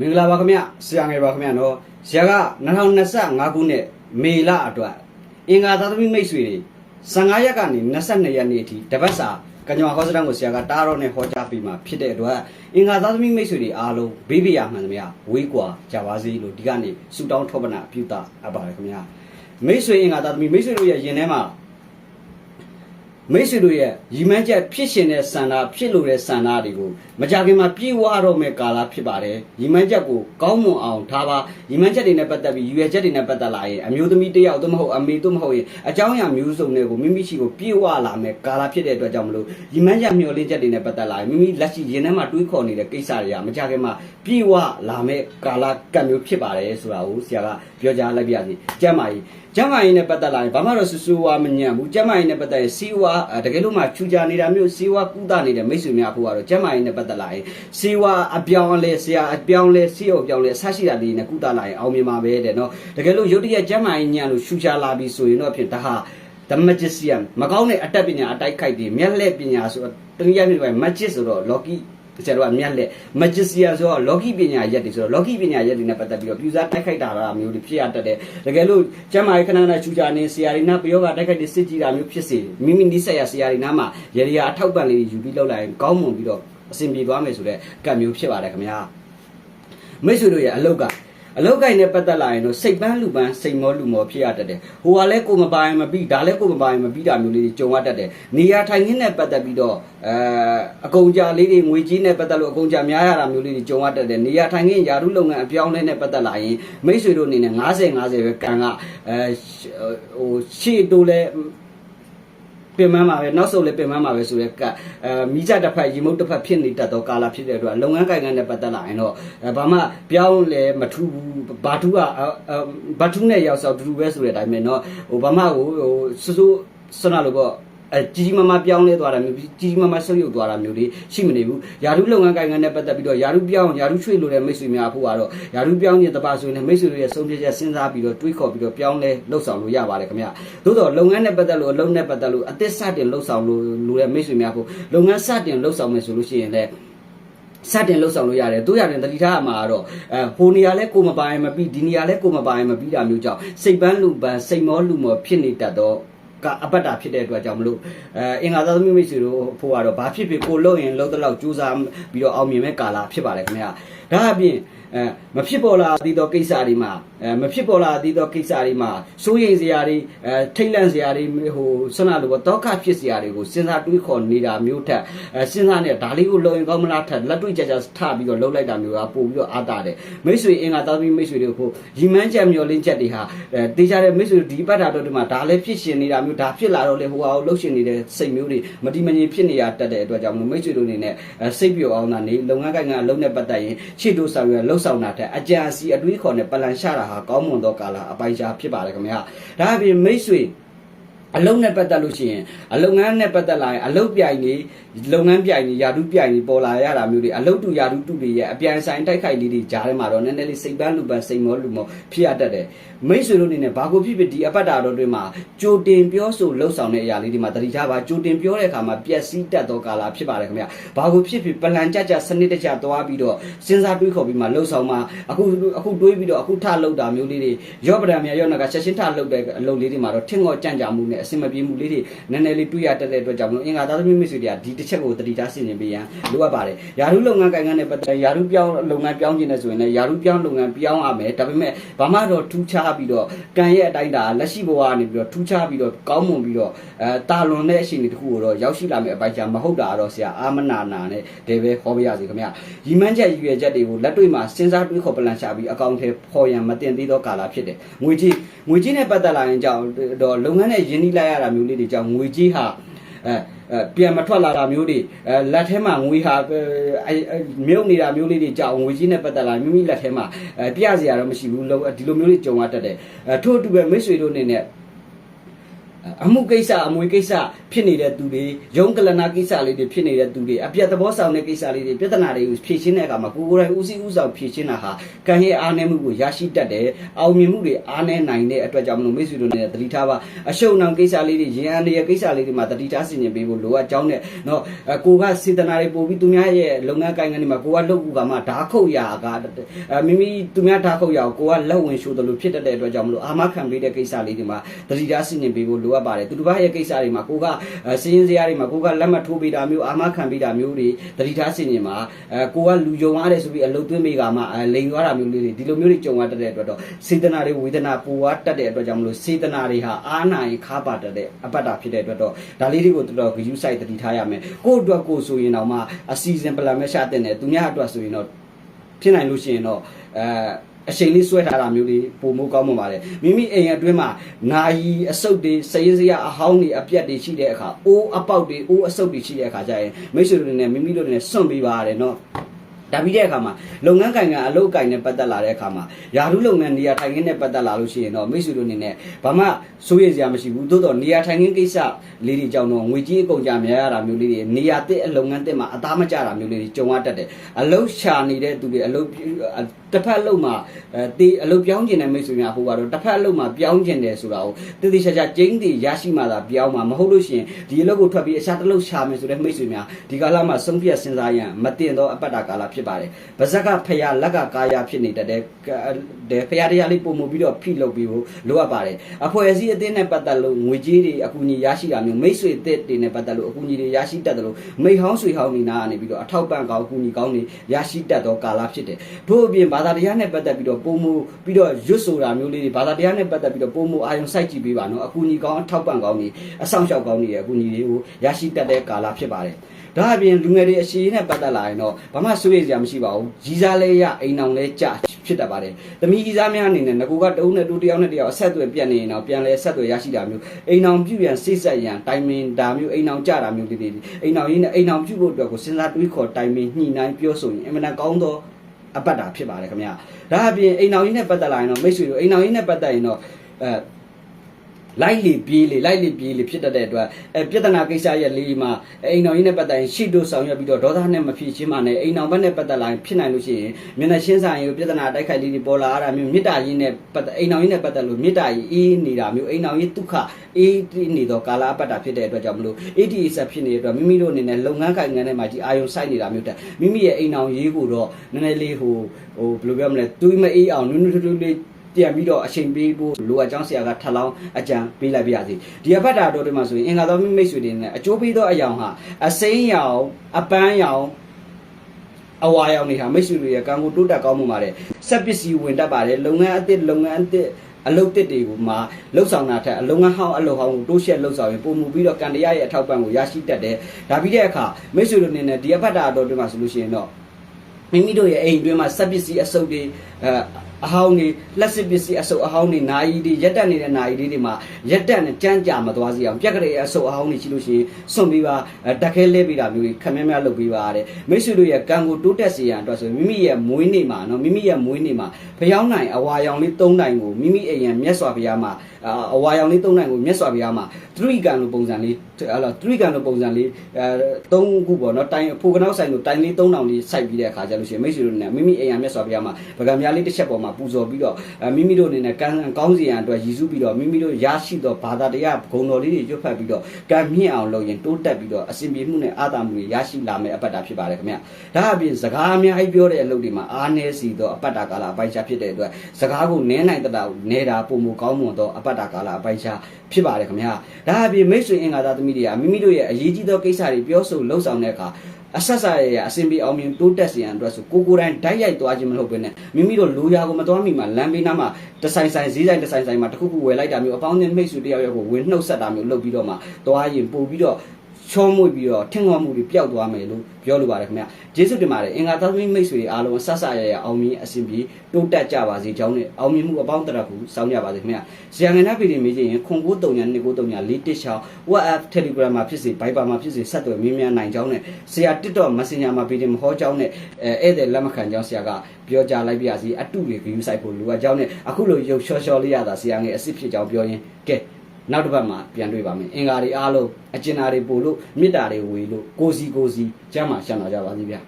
မင်္ဂလာပါခင်ဗျဆရာငယ်ပါခင်ဗျနော်ဆရာက2025ခုနှစ်မေလအတွက်အင်္ဂါသာသမီမိတ်ဆွေတွေ15ရက်ကနေ22ရက်နေ့အထိတပတ်စာကညောဟောစတန်ကိုဆရာကတားတော့နဲ့ဟောကြားပြီးမှဖြစ်တဲ့အတွက်အင်္ဂါသာသမီမိတ်ဆွေတွေအားလုံးဘေးပြရမှန်သမျှဝေးကွာကြပါစေလို့ဒီကနေ့ဆုတောင်းထောပနာပြုတာအပ်ပါတယ်ခင်ဗျမိတ်ဆွေအင်္ဂါသာသမီမိတ်ဆွေတို့ရဲ့ယင်ထဲမှာ မိတ်ဆွေတို့ရဲ့ရည်မှန်းချက်ဖြစ်ရှင်တဲ့ဆန္ဒဖြစ်လို့တဲ့ဆန္ဒတွေကိုမကြခင်မှာပြည့်ဝတော့မဲ့ကာလဖြစ်ပါတယ်ရည်မှန်းချက်ကိုကောင်းမွန်အောင်ထားပါရည်မှန်းချက်တွေနဲ့ပတ်သက်ပြီးရည်ရွယ်ချက်တွေနဲ့ပတ်သက်လာရင်အမျိုးသမီးတယောက်သို့မဟုတ်အမေသို့မဟုတ်ရင်အကြောင်းအရာမျိုးစုံတွေကိုမိမိရှိကိုပြည့်ဝလာမဲ့ကာလဖြစ်တဲ့အတွက်ကြောင့်မလို့ရည်မှန်းချက်မျှော်လင့်ချက်တွေနဲ့ပတ်သက်လာရင်မိမိလက်ရှိရင်ထဲမှာတွေးခေါ်နေတဲ့ကိစ္စတွေကမကြခင်မှာပြည့်ဝလာမဲ့ကာလကံမျိုးဖြစ်ပါတယ်ဆိုတာကိုဆရာက ပြောကြားလိုက်ပြရစီကျမ်းမာကြီးကျမ်းမာရေးနဲ့ပတ်သက်လာရင်ဘာမှတော့ဆူဆူဝါမညံ့ဘူးကျမ်းမာရေးနဲ့ပတ်သက်ရင်စီဝါတကယ်လို့မှချူကြနေတာမျိုးစီဝါကုသနေတဲ့မိတ်ဆွေများဖို့ကတော့ကျမ်းမာရေးနဲ့ပတ်သက်လာရင်စီဝါအပြောင်းလဲဆရာအပြောင်းလဲစီရောအပြောင်းလဲအဆရှိတာလေးနဲ့ကုသလာရင်အောင်မြင်မှာပဲတဲ့နော်တကယ်လို့ရုတ်တရက်ကျမ်းမာရေးညံ့လို့ချူကြလာပြီဆိုရင်တော့ဖြစ်ဒါဟာ the magician မကောင်းတဲ့အတတ်ပညာအတိုက်ခိုက်တွေမျက်လှည့်ပညာဆိုတော့တနည်းအားဖြင့် magic ဆိုတော့ loki ဆရာတို့ကမျက်လက် magician ဆိုတော့ logi ပညာရက်တွေဆိုတော့ logi ပညာရက်တွေနဲ့ပတ်သက်ပြီးတော့ပြူစားတိုက်ခိုက်တာလားမျိုးတွေဖြစ်ရတတ်တယ်တကယ်လို့ကျမ်းမာရေးခဏခဏချူချာနေဆရာတွေနာပယောဂတိုက်ခိုက်တွေစစ်ကြည့်တာမျိုးဖြစ်စေမိမိနိစ္စရဆရာတွေနားမှာရေရီယာအထောက်ပံ့လေးယူပြီးလောက်လိုက်ရင်ကောင်းမွန်ပြီးတော့အဆင်ပြေသွားမယ်ဆိုတော့ကံမျိုးဖြစ်ပါတယ်ခင်ဗျာမိတ်ဆွေတို့ရဲ့အလုတ်က အလုတ်ကိုင်းနဲ့ပတ်သက်လာရင်တော့စိတ်ပန်းလူပန်းစိတ်မောလူမောဖြစ်ရတတ်တယ်ဟိုကလည်းကိုမပိုင်မပြီးဒါလည်းကိုမပိုင်မပြီးတာမျိုးလေးတွေကြုံရတတ်တယ်နေရာထိုင်ခင်းနဲ့ပတ်သက်ပြီးတော့အဲအကုန်ကြလေးတွေငွေကြီးနဲ့ပတ်သက်လို့အကုန်ကြများရတာမျိုးလေးတွေကြုံရတတ်တယ်နေရာထိုင်ခင်းယာရုလုပ်ငန်းအပြောင်းလဲနဲ့ပတ်သက်လာရင်မိတ်ဆွေတို့အနေနဲ့90 50ပဲကံကအဲဟိုရှေ့တိုးလဲ ပင်မမှာပဲနောက်ဆုံးလည်းပင်မမှာပဲဆိုရဲကအဲမိကြတစ်ဖက်ရေမုတ်တစ်ဖက်ဖြစ်နေတတ်သောကာလဖြစ်တဲ့အတွက်လုပ်ငန်းကိုင်ငန်းနဲ့ပတ်သက်လာရင်တော့အဲဘာမှပြောင်းလဲမထူးဘူးဘာထူးကဘာထူးနဲ့ရောက်ဆောက်တူတူပဲဆိုတဲ့အတိုင်းပဲเนาะဟိုဘာမှဟိုဟိုစစိုးစနလို့ပေါ့ အဲကြီးကြီးမားမားပြောင်းလဲသွားတာမျိုးကြီးကြီးမားမားဆုပ်ယုပ်သွားတာမျိုးတွေရှိမနေဘူးယာရုလုပ်ငန်းကိုင်ငန်းနဲ့ပတ်သက်ပြီးတော့ယာရုပြောင်းယာရုချွေလို့တဲ့မိတ်ဆွေများဖို့ကတော့ယာရုပြောင်းခြင်းတပါဆိုရင်လည်းမိတ်ဆွေတွေရဲ့ဆုံးဖြတ်ချက်စဉ်းစားပြီးတော့တွေးခေါ်ပြီးတော့ပြောင်းလဲလှုပ်ဆောင်လို့ရပါတယ်ခင်ဗျသို့တော့လုပ်ငန်းနဲ့ပတ်သက်လို့အလုပ်နဲ့ပတ်သက်လို့အသစ်စတင်လှုပ်ဆောင်လို့လူတဲ့မိတ်ဆွေများဖို့လုပ်ငန်းစတင်လှုပ်ဆောင်မယ်ဆိုလို့ရှိရင်လည်းစတင်လှုပ်ဆောင်လို့ရတယ်တို့ရတယ်တတိထားမှာတော့အဲဟိုနေရာလဲကိုမပိုင်မပြီးဒီနေရာလဲကိုမပိုင်မပြီးတာမျိုးကြောင့်စိတ်ပန်းလူပန်းစိတ်မောလူမောဖြစ်နေတတ်တော့ ကအပတ်တာဖြစ်တဲ့အတွက်ကြောင့်မလို့အဲအင်္ဂါသားသမီးမိတ်ဆွေတို့ဖို့ကတော့ဘာဖြစ်ဖြစ်ကိုလှုပ်ရင်လှုပ်တဲ့လောက်ကြိုးစားပြီးတော့အောင်မြင်မဲ့ကာလဖြစ်ပါတယ်ခင်ဗျာဒါအပြင်အဲမဖြစ်ပေါ်လာသေးသောကိစ္စတွေမှာအဲမဖြစ်ပေါ်လာသေးသောကိစ္စတွေမှာစိုးရိမ်စရာတွေအဲထိတ်လန့်စရာတွေဟိုဆွမ်းနာလိုပေါ့တောခဖြစ်စရာတွေကိုစဉ်းစားတွေးခေါ်နေတာမျိုးထက်အဲစဉ်းစားနေဒါလေးကိုလုံရင်ကောင်းမလားထက်လက်တွေ့ကြကြထပြီးတော့လှုပ်လိုက်တာမျိုးကပို့ပြီးတော့အားတာတယ်မိတ်ဆွေအင်္ဂါသားသမီးမိတ်ဆွေတို့ဖို့ရီမန်းချက်မျောလင်းချက်တွေဟာအဲတေးကြတဲ့မိတ်ဆွေတို့ဒီပတ်တာတော့ဒီမှာဒါလည်းဖြစ်ရှင်နေတာမျိုးဒါဖြစ်လာတော့လေဟိုဟာကိုလှုပ်ရှင်နေတဲ့စိတ်မျိုးတွေမတိမငြိမ်ဖြစ်နေရတတ်တဲ့အတွက်ကြောင့်မိတ်ဆွေတို့အနေနဲ့စိတ်ပြောအောင်တာနေလုပ်ငန်းကိုင်ငန်းအလုံးနဲ့ပတ်သက်ရင်ရှေ့တို့ဆောင်ရလှုပ်ဆောင်တာတဲ့အကြံစီအတွေးခေါ်နဲ့ပလန်ရှာတာဟာကောင်းမွန်သောကာလအပိုင်ရှားဖြစ်ပါတယ်ခင်ဗျာဒါအပြင်မိတ်ဆွေ အလုံးနဲ့ပတ်သက်လို့ရှိရင်အလုပ်ငန်းနဲ့ပတ်သက်လာရင်အလုပ်ပြိုင်နေလုပ်ငန်းပြိုင်နေယာတုပြိုင်နေပေါ်လာရတာမျိုးတွေအလုပ်တူယာတုတူတွေရဲ့အပြန်ဆိုင်တိုက်ခိုက်လေးတွေကြားထဲမှာတော့နည်းနည်းလေးစိတ်ပန်းလူပန်းစိတ်မောလူမောဖြစ်ရတတ်တယ်မိတ်ဆွေတို့အနေနဲ့ဘာကိုဖြစ်ဖြစ်ဒီအပတ်တာတော်တွေမှာကြိုတင်ပြောဆိုလှုပ်ဆောင်တဲ့အရာလေးတွေမှာတတိထားပါကြိုတင်ပြောတဲ့အခါမှာပျက်စီးတတ်သောကာလဖြစ်ပါတယ်ခင်ဗျဘာကိုဖြစ်ဖြစ်ပလန်ကြကြစနစ်တကျသွားပြီးတော့စဉ်းစားတွေးခေါ်ပြီးမှလှုပ်ဆောင်မှာအခုအခုတွေးပြီးတော့အခုထလှုပ်တာမျိုးလေးတွေရော့ပဒံများရော့နကချက်ချင်းထလှုပ်တဲ့အလုပ်လေးတွေမှာတော့ထင်ငေါ့ကြံ့ကြာမှုနဲ့အစင်မပြေမှုလေးတွေနည်းနည်းလေးတွေးရတတ်တဲ့အတွက်ကြောင့်မလို့အင်္ဂါသားသမီးမိတ်ဆွေတွေကဒီတစ်ချက်ကိုတတိထားစီစဉ်ပေးရန်လိုအပ်ပါတယ်ယာရုလုပ်ငန်းကိုင်ငန်းနဲ့ပတ်သက်ယာရုပြောင်းလုပ်ငန်းပြောင်းခြင်းနဲ့ဆိုရင်လည်းယာရုပြောင်းလုပ်ငန်းပြောင်းရမယ်ဒါပေမဲ့ဘာမှတော့ထူးခြားပြီးတော့ကံရဲ့အတိုင်းတာလက်ရှိဘဝကနေပြီးတော့ထူးခြားပြီးတော့ကောင်းမွန်ပြီးတော့အဲတာလွန်တဲ့အချိန်တွေတခုကိုတော့ရောက်ရှိလာမယ့်အပိုင်းချာမဟုတ်တာတော့ဆရာအာမနာနာနဲ့တည်းပဲဟောပြရစီခင်ဗျရီမန်းချက်ရည်ရွယ်ချက်တွေကိုလက်တွေ့မှာစဉ်းစားတွေးခေါ်ပလန်ချပြီးအကောင့်ထဲပေါ်ရန်မတင်သေးသောကာလဖြစ်တယ်ငွေကြီးငွေကြီးနဲ့ပတ်သက်လာရင်ကြောင့်တော့လုပ်ငန်းနဲ့ယင်းနှီးလိုက်ရတာမျိုးလေးတွေကြောင့်ငွေကြီးဟာအဲအဲပြန်မထွက်လာတာမျိုးတွေအဲလက်ထဲမှာငွေဟာအဲမြုပ်နေတာမျိုးလေးတွေကြောက်ငွေကြီးနဲ့ပတ်သက်လာမိမိလက်ထဲမှာအဲပြစရာတော့မရှိဘူးလုံးဒီလိုမျိုးလေးကြုံရတတ်တယ်အဲထို့အတူပဲမိတ်ဆွေတို့အနေနဲ့ အမှုကိစ္စအမွေကိစ္စဖြစ်နေတဲ့သူတွေရုံးကလနာကိစ္စလေးတွေဖြစ်နေတဲ့သူတွေအပြတ်သဘောဆောင်တဲ့ကိစ္စလေးတွေပြဿနာတွေကိုဖြေရှင်းတဲ့အခါမှာကိုယ်ကိုယ်တိုင်ဦးစီးဦးဆောင်ဖြေရှင်းတာဟာကံရဲ့အားနည်းမှုကိုရရှိတတ်တယ်အောင်မြင်မှုတွေအားနည်းနိုင်တဲ့အတွက်ကြောင့်မလို့မိတ်ဆွေတို့နဲ့တတိထားပါအရှုံအောင်ကိစ္စလေးတွေရင်အန်ရဲ့ကိစ္စလေးတွေမှာတတိထားဆင်ခြင်ပေးဖို့လိုအပ်ကြောင်းနဲ့နော်အကိုကစေတနာတွေပို့ပြီးသူများရဲ့လုပ်ငန်းကိုင်ငန်းတွေမှာကိုကလုပ်ကူကမှဓာခုတ်ရာကအမိမိသူများဓာခုတ်ရာကိုကိုကလက်ဝင်ရှိုးတယ်လို့ဖြစ်တတ်တဲ့အတွက်ကြောင့်မလို့အာမခံပေးတဲ့ကိစ္စလေးတွေမှာတတိထားဆင်ခြင်ပေးဖို့လိုအပ်ပါတယ်သူတစ်ပါးရဲ့ကိစ္စတွေမှာကိုကစည်ရင်စရာတွေမှာကိုကလက်မှတ်ထိုးပေးတာမျိုးအာမခံပေးတာမျိုးတွေတတိထားဆင်ခြင်မှာအဲကိုကလူယုံရတယ်ဆိုပြီးအလုပ်သွင်းပေးကမှလိန်သွားတာမျိုးလေးတွေဒီလိုမျိုးတွေကြုံရတတ်တဲ့အတွက်တော့စေတနာတွေဝေဒနာပူဝါတတ်တဲ့အတွက်ကြောင့်မလို့စေတနာတွေဟာအာနာရင်ခါပါတတ်တဲ့အပတ္တဖြစ်တဲ့အတွက်တော့ဒါလေးတွေကိုတော်တော်ဂရုစိုက်တတိထားရမယ်ကိုယ့်အတွက်ကိုယ်ဆိုရင်တော့မှအစီအစဉ်ပလန်မဲ့ရှာတင်တယ်သူများအတွက်ဆိုရင်တော့ဖြစ်နိုင်လို့ရှိရင်တော့အဲ အချိန်လေးဆွဲထားတာမျိုးလေးပုံမိုးကောင်းမှပါတယ်မိမိအိမ်အတွင်းမှာနာယီအဆုတ်တွေစရေးစရာအဟောင်းတွေအပြက်တွေရှိတဲ့အခါအိုးအပေါက်တွေအိုးအဆုတ်တွေရှိတဲ့အခါကျရင်မိတ်ဆွေတို့နဲ့မိမိတို့နဲ့စွန့်ပေးပါရတယ်နော် ဒါပြီးတဲ့အခါမှာလုပ်ငန်းကိုင်ကအလုပ်ကိုင်နဲ့ပတ်သက်လာတဲ့အခါမှာယာရုလုပ်ငန်းနေရာထိုင်ခင်းနဲ့ပတ်သက်လာလို့ရှိရင်တော့မိတ်ဆွေတို့အနေနဲ့ဘာမှစိုးရိမ်စရာမရှိဘူးသို့တော့နေရာထိုင်ခင်းကိစ္စလေးတွေကြောင့်တော့ငွေကြီးအကုန်ကြများရတာမျိုးလေးတွေနေရာတစ်အလုပ်ငန်းတစ်မှာအသားမကျတာမျိုးလေးတွေကြုံရတတ်တယ်အလုပ်ရှာနေတဲ့သူတွေအလုပ်တစ်ဖက်အလုပ်မှာအဲတေးအလုပ်ပြောင်းကျင်တဲ့မိတ်ဆွေများဟိုကတော့တစ်ဖက်အလုပ်မှာပြောင်းကျင်တယ်ဆိုတာကိုတည်တည်ချာချာကျင်းတည်ရရှိမှသာပြောင်းမှာမဟုတ်လို့ရှိရင်ဒီအလုပ်ကိုထွက်ပြီးအခြားတစ်လုပ်ရှာမယ်ဆိုတဲ့မိတ်ဆွေများဒီကာလမှာဆုံးဖြတ်စဉ်းစားရန်မတင်တော့အပတ်တာကာလဖြစ်ပါတယ်။ဗဇက်ကဖရာလက်ကကာယဖြစ်နေတတ်တဲ့ဖရာတရားလေးပုံမှုပြီးတော့ဖိလုပ်ပြီးဖို့လိုအပ်ပါတယ်။အဖွဲ့အစည်းအသင်းနဲ့ပတ်သက်လို့ငွေကြေးတွေအကူအညီရရှိတာမျိုးမိတ်ဆွေအသစ်တွေနဲ့ပတ်သက်လို့အကူအညီတွေရရှိတတ်တယ်လို့မိဟောင်းဆွေဟောင်းနေနာကနေပြီးတော့အထောက်ပံ့ကောင်းအကူအညီကောင်းတွေရရှိတတ်သောကာလဖြစ်တယ်။ထို့အပြင်ဘာသာတရားနဲ့ပတ်သက်ပြီးတော့ပုံမှုပြီးတော့ရွတ်ဆိုတာမျိုးလေးတွေဘာသာတရားနဲ့ပတ်သက်ပြီးတော့ပုံမှုအာယုံစိုက်ကြည့်ပေးပါနော်။အကူအညီကောင်းအထောက်ပံ့ကောင်းတွေအဆောင်ရှောက်ကောင်းတွေရဲ့အကူအညီတွေကိုရရှိတတ်တဲ့ကာလဖြစ်ပါတယ်။ ဒါအပြင်လူငယ်တွေအရှိနဲ့ပတ်သက်လာရင်တော့ဘာမှစိုးရိမ်စရာမရှိပါဘူးကြီးစားလဲရအိမ်အောင်လဲကြဖြစ်တတ်ပါတယ်တမီကြီးစားများအနေနဲ့ငကူကတအုပ်နဲ့တူတယောက်နဲ့တယောက်အဆက်အသွယ်ပြတ်နေရင်တော့ပြန်လဲဆက်သွယ်ရရှိတာမျိုးအိမ်အောင်ပြုပြန်စိတ်ဆက်ရန်တိုင်မင်ဒါမျိုးအိမ်အောင်ကြတာမျိုးလေးတွေအိမ်အောင်ရင်းနဲ့အိမ်အောင်ပြုဖို့အတွက်ကိုစဉ်းစားတွေးခေါ်တိုင်မင်ညှိနှိုင်းပြောဆိုရင်အမှန်တန်ကောင်းသောအပတ်တာဖြစ်ပါတယ်ခင်ဗျာဒါအပြင်အိမ်အောင်ရင်းနဲ့ပတ်သက်လာရင်တော့မိတ်ဆွေတို့အိမ်အောင်ရင်းနဲ့ပတ်သက်ရင်တော့အဲ လိုက်လေပြေးလေလိုက်လေပြေးလေဖြစ်တတ်တဲ့အတွက်အဲပြဿနာကိစ္စရဲ့လေးမှာအိမ်တော်ကြီးနဲ့ပတ်သက်ရင်ရှီတို့ဆောင်ရွက်ပြီးတော့ဒေါသနဲ့မဖြစ်ချင်းမှနဲ့အိမ်တော်ဘက်နဲ့ပတ်သက်လာရင်ဖြစ်နိုင်လို့ရှိရင်မျက်နှာရှင်းဆိုင်ကိုပြဿနာတိုက်ခိုက်လေးတွေပေါ်လာတာမျိုးမေတ္တာရင်းနဲ့ပတ်သက်အိမ်တော်ကြီးနဲ့ပတ်သက်လို့မေတ္တာကြီးအေးနေတာမျိုးအိမ်တော်ကြီးဒုက္ခအေးနေတော့ကာလအပတ်တာဖြစ်တဲ့အတွက်ကြောင့်မလို့ ATS ဖြစ်နေတဲ့အတွက်မိမိတို့အနေနဲ့လုပ်ငန်းကိုင်ငန်းထဲမှာကြီးအာယုံစိုက်နေတာမျိုးတက်မိမိရဲ့အိမ်တော်ရေးကိုတော့နည်းနည်းလေးဟိုဟိုဘယ်လိုပြောမလဲတွေးမအေးအောင်နုနုထူးထူးလေး ပြန်ပြီးတော့အချိန်ပေးဖို့လိုအပ်ကြောင်းဆရာကထပ်လောင်းအကြံပေးလိုက်ပြရစီဒီအဖက်တာတော်တွေမှာဆိုရင်အင်္ဂါတော်မိတ်ဆွေတွေနဲ့အကျိုးပေးသောအယောင်ဟာအစိမ်းရောင်အပန်းရောင်အဝါရောင်တွေဟာမိတ်ဆွေတွေရဲ့ကံကိုတိုးတက်ကောင်းမှုပါတယ်ဆက်ပစ္စည်းဝင်တတ်ပါတယ်လုပ်ငန်းအသစ်လုပ်ငန်းအသစ်အလုပ်တစ်တွေကိုမှလှုပ်ဆောင်တာထက်အလုပ်ငန်းဟောင်းအလုပ်ဟောင်းကိုတိုးရှက်လှုပ်ဆောင်ရင်ပုံမူပြီးတော့ကန်တရားရဲ့အထောက်ပံ့ကိုရရှိတတ်တယ်ဒါပြီးတဲ့အခါမိတ်ဆွေတို့အနေနဲ့ဒီအဖက်တာတော်တွေမှာဆိုလို့ရှိရင်တော့မိမိတို့ရဲ့အိမ်တွင်းမှာစက်ပစ္စည်းအစုပ်တွေ အဲအဟောင်းတွေလက်စစ်ပစ္စည်းအစုပ်အဟောင်းတွေနာယီတွေရက်တက်နေတဲ့နာယီလေးတွေမှာရက်တက်နဲ့ကြမ်းကြမသွားစီအောင်ပြက်ကလေးအစုပ်အဟောင်းတွေရှိလို့ရှိရင်စွန့်ပြီးပါတက်ခဲလဲပြီးတာမျိုးခမည်းမည်းလုပ်ပြီးပါတဲ့မိတ်ဆွေတို့ရဲ့ကံကိုတိုးတက်စေရန်အတွက်ဆိုမိမိရဲ့မွေးနေ့မှာနော်မိမိရဲ့မွေးနေ့မှာဖျောင်းနိုင်အဝါရောင်လေး၃နိုင်ကိုမိမိအိမ်ရန်မြတ်စွာဘုရားမှာအဝါရောင်လေး၃နိုင်ကိုမြတ်စွာဘုရားမှာသရိကံလိုပုံစံလေးအဲ့လိုသရိကံလိုပုံစံလေးအဲ၃ခုပေါ့နော်တိုင်ဖိုကနောက်ဆိုင်ကိုတိုင်လေး၃တောင်လေးစိုက်ပြီးတဲ့အခါကျလို့ရှိရင်မိတ်ဆွေတို့နဲ့မိမိအိမ်ရန်မြတ်စွာဘုရားမှာဗကံများလေးတစ်ချက်ပေါ်မှာပူဇော်ပြီးတော့မိမိတို့အနေနဲ့ကံကောင်းစီရန်အတွက်ရည်စူးပြီးတော့မိမိတို့ရရှိသောဘာသာတရားဂုဏ်တော်လေးတွေရွတ်ဖတ်ပြီးတော့ကံမြင့်အောင်လုပ်ရင်တိုးတက်ပြီးတော့အစဉ်ပြေမှုနဲ့အာသာမှုတွေရရှိလာမယ်အပတ်တာဖြစ်ပါတယ်ခင်ဗျဒါအပြင်စကားအများကြီးပြောတဲ့အလုပ်တွေမှာအားနည်းစီသောအပတ်တာကာလအပိုင်းခြားဖြစ်တဲ့အတွက်စကားကိုနည်းနိုင်တဲ့တာနေတာပုံမကောင်းမွန်သောအပတ်တာကာလအပိုင်းခြားဖြစ်ပါတယ်ခင်ဗျဒါအပြင်မိတ်ဆွေအင်္ဂါသားသမီးတွေကမိမိတို့ရဲ့အရေးကြီးသောကိစ္စတွေပြောဆိုလှုပ်ဆောင်တဲ့အခါအဆက်ဆက်ရရအစင်ပြေအောင်မြင်တိုးတက်စေရန်အတွက်ဆိုကိုကိုတိုင်းဓာတ်ရိုက်သွားခြင်းမဟုတ်ဘဲနဲ့မိမိတို့လိုရာကိုမတော်မိမှာလမ်းဘေးနားမှာတဆိုင်ဆိုင်ဈေးဆိုင်တဆိုင်ဆိုင်မှာတခုခုဝယ်လိုက်တာမျိုးအပေါင်းအသင်းမိတ်ဆွေတယောက်ယောက်ကိုဝင်နှုတ်ဆက်တာမျိုးလုပ်ပြီးတော့မှသွားရင်ပို့ပြီးတော့ ချောမွေ့ပြီးတော့ထင်ခေါ်မှုတွေပျောက်သွားမယ်လို့ပြောလိုပါတယ်ခင်ဗျကျေးဇူးတင်ပါတယ်အင်္ဂါသားသမီးမိတ်ဆွေတွေအားလုံးဆက်ဆက်ရရအောင်မြင်အစဉ်ပြေတိုးတက်ကြပါစေကြောင်းနဲ့အောင်မြင်မှုအပေါင်းတရခုစောင်းကြပါစေခင်ဗျဇာငနာပီတွေမေးချင်ရင်ခွန်ကိုတုံညာနှစ်ကိုတုံညာလေးတစ်ချောင်း WhatsApp Telegram မှာဖြစ်စေ Viber မှာဖြစ်စေဆက်သွယ်မေးမြန်းနိုင်ကြောင်းနဲ့ဆရာ TikTok Messenger မှာပေးတယ်မဟောကြောင်းနဲ့အဲဧည့်သည်လက်မခံကြောင်းဆရာကပြောကြားလိုက်ပြစီအတုတွေ view site ဖို့လိုအပ်ကြောင်းနဲ့အခုလိုရုပ်ချောချောလေးရတာဆရာငယ်အစ်စ်ဖြစ်ကြောင်းပြောရင်ကဲ နောက်တစ်ပတ်မှာပြန်တွေ့ပါမယ်အင်္ဂါတွေအားလုံးအကျဉ်းဓာတ်တွေပို့လို့မေတ္တာတွေဝေလို့ကိုစီကိုစီကျမ်းမာရှမ်းလာကြပါစေဗျာ